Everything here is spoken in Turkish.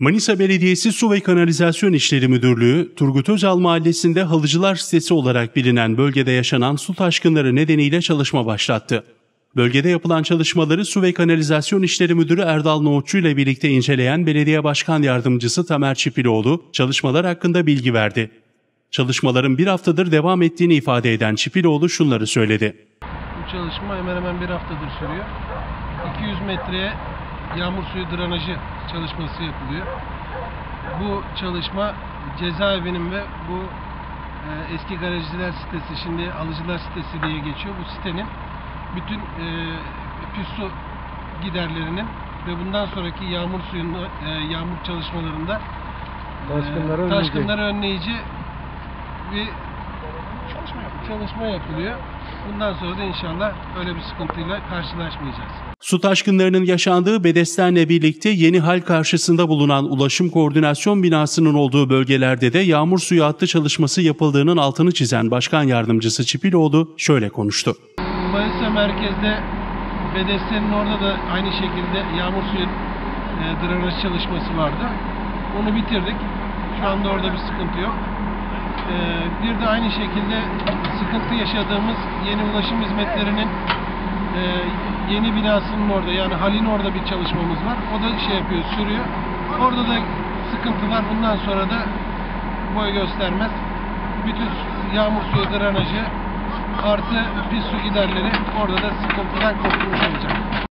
Manisa Belediyesi Su ve Kanalizasyon İşleri Müdürlüğü, Turgut Özal Mahallesi'nde Halıcılar sitesi olarak bilinen bölgede yaşanan su taşkınları nedeniyle çalışma başlattı. Bölgede yapılan çalışmaları Su ve Kanalizasyon İşleri Müdürü Erdal Nohutçu ile birlikte inceleyen Belediye Başkan Yardımcısı Tamer Çipiloğlu, çalışmalar hakkında bilgi verdi. Çalışmaların bir haftadır devam ettiğini ifade eden Çipiloğlu şunları söyledi. Bu çalışma hemen hemen bir haftadır sürüyor. 200 metreye yağmur suyu drenajı çalışması yapılıyor. Bu çalışma cezaevinin ve bu e, eski garajcılar sitesi, şimdi alıcılar sitesi diye geçiyor. Bu sitenin bütün e, pis su giderlerinin ve bundan sonraki yağmur suyunu e, yağmur çalışmalarında e, taşkınları önleyici bir çalışma yapılıyor. Bundan sonra da inşallah öyle bir sıkıntıyla karşılaşmayacağız. Su taşkınlarının yaşandığı Bedesten'le birlikte yeni hal karşısında bulunan Ulaşım Koordinasyon Binası'nın olduğu bölgelerde de yağmur suyu hattı çalışması yapıldığının altını çizen Başkan Yardımcısı Çipiloğlu şöyle konuştu. Manisa merkezde Bedesten'in orada da aynı şekilde yağmur suyu e, drenaj çalışması vardı. Onu bitirdik. Şu anda orada bir sıkıntı yok. E, bir de aynı şekilde sıkıntı yaşadığımız yeni ulaşım hizmetlerinin e, yeni binasının orada yani halin orada bir çalışmamız var. O da şey yapıyor, sürüyor. Orada da sıkıntılar bundan sonra da boy göstermez. Bütün yağmur suyu drenajı artı pis su giderleri orada da sıkıntıdan kurtulmuş olacak.